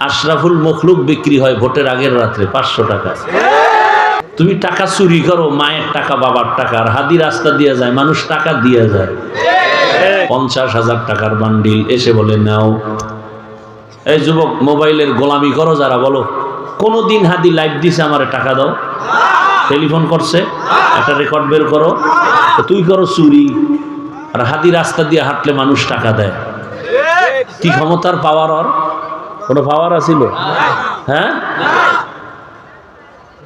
আশরাফুল মখলুক বিক্রি হয় ভোটের আগের রাত্রে পাঁচশো টাকা। তুমি টাকা চুরি করো, মায়ের টাকা, বাবার টাকা, আর হাদি রাস্তা দিয়ে যায়, মানুষ টাকা দিয়ে যায়। পঞ্চাশ হাজার টাকার বান্ডিল, এসে বলে, নাও। এই যুবক, মোবাইলের গোলামি করো যারা, বলো কোনো দিন হাদি লাইভ দিছে আমারে টাকা দাও। টেলিফোন করছে, একটা রেকর্ড বের করো। তুই করো চুরি। আর হাদি রাস্তা দিয়ে হাঁটলে মানুষ টাকা দেয়। কি ক্ষমতার পাওয়ার ওর কোনো পাওয়ার আছিল হ্যাঁ?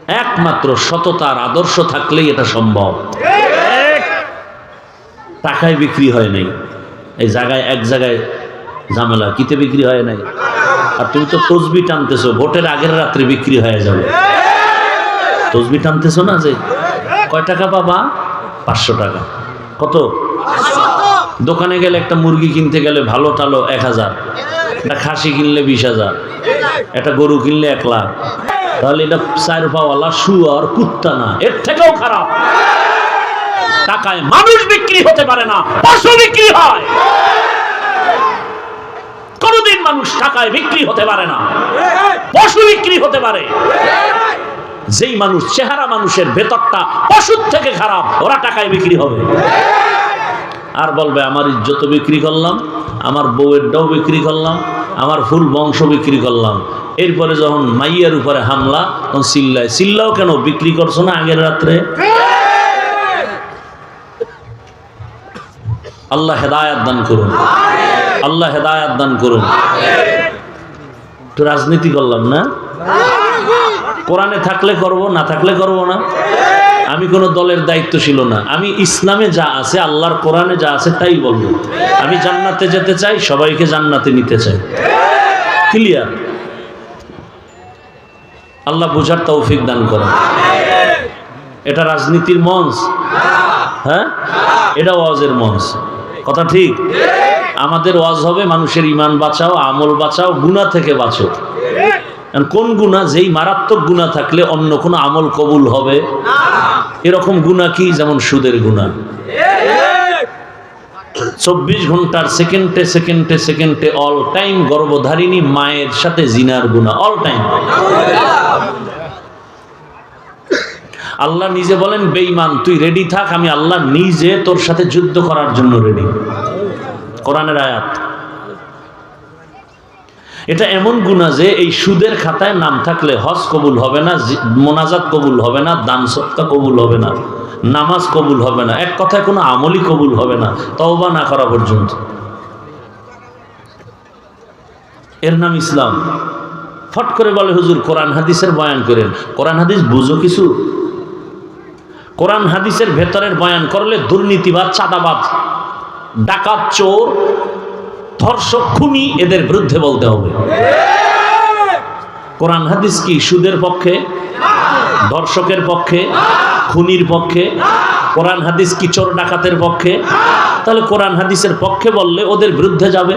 একমাত্র সততার আদর্শ থাকলেই এটা সম্ভব। টাকায় বিক্রি হয় নাই। এই জায়গায়, এক জায়গায় ঝামেলা, কিতে বিক্রি হয় নাই? আর তুমি তো তসবি টানতেছো, ভোটের আগের রাত্রে বিক্রি হয়ে যাবে। তসবি টানতেছো না যে? কয় টাকা পাবা? পাঁচশো টাকা। কত? দোকানে গেলে একটা মুরগি কিনতে গেলে ভালো টালো এক হাজার। একটা খাসি কিনলে বিশ হাজার, একটা গরু কিনলে এক লাখ। তাহলে এটা চার পাওয়ালা শুয়ার কুত্তা না, এর থেকেও খারাপ। টাকায় মানুষ বিক্রি হতে পারে না পশু বিক্রি হয়। কোনদিন মানুষ টাকায় বিক্রি হতে পারে না, পশু বিক্রি হতে পারে। যেই মানুষ চেহারা মানুষের ভেতরটা পশুর থেকে খারাপ, ওরা টাকায় বিক্রি হবে। আর বলবে, আমার ইজ্জত বিক্রি করলাম, আমার বউয়েরটাও বিক্রি করলাম আমার ফুল বংশ বিক্রি করলাম। এরপরে যখন মাইয়ার উপরে হামলা, তখন চিল্লায়, চিল্লাও কেন? বিক্রি করছ না আগের রাত্রে? আল্লাহ হেদায়াত দান করুন। আল্লাহ হেদায়াত দান করুন। রাজনীতি করলাম না? কোরআনে থাকলে করব, না থাকলে করব না? আমি কোনো দলের দায়িত্ব ছিল না। আমি ইসলামে যা আছে, আল্লাহর কোরআনে যা আছে তাই বলব। আমি জান্নাতে যেতে চাই, সবাইকে জান্নাতে নিতে চাই। ক্লিয়ার আল্লাহ বুঝার তৌফিক দান করেন। এটা রাজনীতির মঞ্চ। হ্যাঁ? এটা ওয়াজের মঞ্চ। কথা ঠিক? আমাদের ওয়াজ হবে মানুষের ইমান বাঁচাও, আমল বাঁচাও গুণা থেকে বাঁচো। কোন গুণা যেই মারাত্মক গুণা থাকলে অন্য কোনো আমল কবুল হবে? এরকম গুণা কি? যেমন সুদের গুণা। চব্বিশ ঘণ্টার সেকেন্ডে সেকেন্ডে সেকেন্ডে অল টাইম গর্ভধারিণী মায়ের সাথে জিনার গুণা। অল টাইম আল্লাহ নিজে বলেন বেইমান তুই রেডি থাক, আমি আল্লাহ নিজে তোর সাথে যুদ্ধ করার জন্য রেডি কোরআনের আয়াত। এটা এমন গুণা যে এই সুদের খাতায় নাম থাকলে হজ কবুল হবে না মোনাজাত কবুল হবে না, দান সৎকা কবুল হবে না, নামাজ কবুল হবে না, এক কথায় কোনো আমলই কবুল হবে না, তওবা না করা পর্যন্ত। এর নাম ইসলাম। ফট করে বলে, হুজুর, কোরআন হাদিসের বয়ান করেন। কোরআন হাদিস বুঝো কিছু? কোরআন হাদিসের ভেতরের বয়ান করলে দুর্নীতিবাদ, চাঁদাবাদ, ডাকাত, চোর ধর্ষক খুনি এদের বিরুদ্ধে বলতে হবে। কোরআন হাদিস কি সুদের পক্ষে, ধর্ষকের পক্ষে, খুনির পক্ষে? কোরআন হাদিস কি চোর ডাকাতের পক্ষে? তাহলে কোরআন হাদিসের পক্ষে বললে ওদের বিরুদ্ধে যাবে।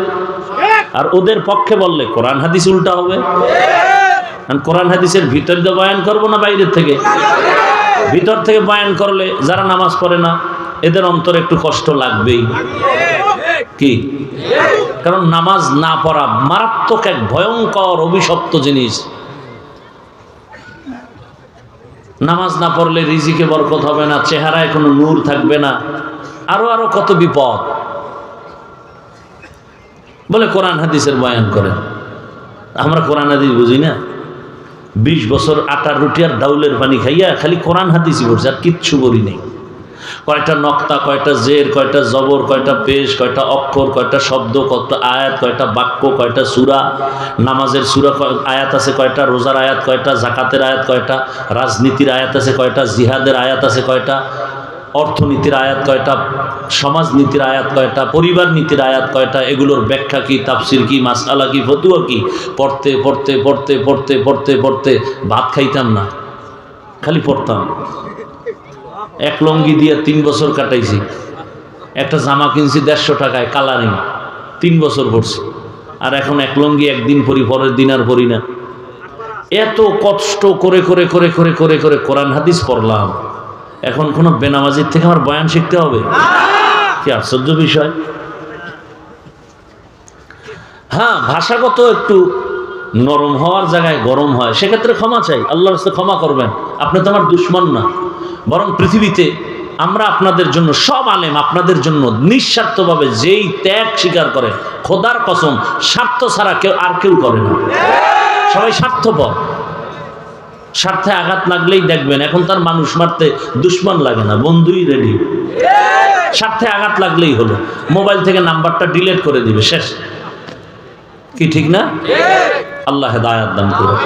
আর ওদের পক্ষে বললে কোরআন হাদিস উল্টা হবে। কারণ কোরআন হাদিসের ভিতর দিয়ে বয়ান করব না বাইরের থেকে? ভিতর থেকে বয়ান করলে যারা নামাজ পড়ে না এদের অন্তরে একটু কষ্ট লাগবেই। কি? কারণ নামাজ না পড়া মারাত্মক এক ভয়ঙ্কর অভিশপ্ত জিনিস। নামাজ না পড়লে রিজিকে বরকত হবে না, চেহারায় কোনো নূর থাকবে না, আরও আরও কত বিপদ। বলে কোরআন হাদিসের বয়ান করে আমরা কোরআন হাদিস বুঝি না? বিশ বছর আটার রুটি আর ডাউলের পানি খাইয়া খালি কোরআন হাদিসই পড়ছে, আর কিচ্ছু বলি নেই। কয়টা নক্তা, কয়টা জের, কয়টা জবর, কয়টা পেশ কয়টা অক্ষর, কয়টা শব্দ, কয়টা আয়াত, কয়টা বাক্য, কয়টা সুরা, নামাজের সুরা আয়াত আছে, কয়টা রোজার আয়াত, কয়টা জাকাতের আয়াত, কয়টা রাজনীতির আয়াত আছে, কয়টা জিহাদের আয়াত আছে, কয়টা অর্থনীতির আয়াত, কয়টা সমাজনীতির আয়াত, কয়টা পরিবার নীতির আয়াত, কয়টা এগুলোর ব্যাখ্যা কি, তাফসির কি মাসালা কি, ফতুয়া কি? পড়তে পড়তে পড়তে পড়তে পড়তে পড়তে ভাত খাইতাম না, খালি পড়তাম। এক লঙ্গি দিয়ে তিন বছর কাটাইছি। একটা জামা কিনছি দেড়শো টাকায়, কালারিং। তিন বছর পড়ছি। আর এখন এক লঙ্গি একদিন পরি, পরের দিন আর পড়ি না। এত কষ্ট করে করে করে করে করে করে কোরআন, হাদিস পড়লাম। এখন কোনো বেনামাজির থেকে আমার বয়ান শিখতে হবে? কি আশ্চর্য বিষয়। হ্যাঁ ভাষাগত একটু নরম হওয়ার জায়গায় গরম হয়, সেক্ষেত্রে ক্ষমা চাই। আল্লাহর কাছে ক্ষমা করবেন। আপনি তো আমার দুশ্মন না। বরং পৃথিবীতে আমরা আপনাদের জন্য সব আলেম আপনাদের জন্য নিঃস্বার্থভাবে যেই ত্যাগ স্বীকার করে, খোদার কসম, স্বার্থ ছাড়া কেউ আর কেউ করে না। সবাই স্বার্থপর। স্বার্থে আঘাত লাগলেই দেখবেন, এখন তার মানুষ মারতে দুশ্মন লাগে না, বন্ধুই রেডি স্বার্থে আঘাত লাগলেই হলো। মোবাইল থেকে নাম্বারটা ডিলিট করে দিবে, শেষ। কি ঠিক না? আল্লাহ হেদায়াত দান করুন।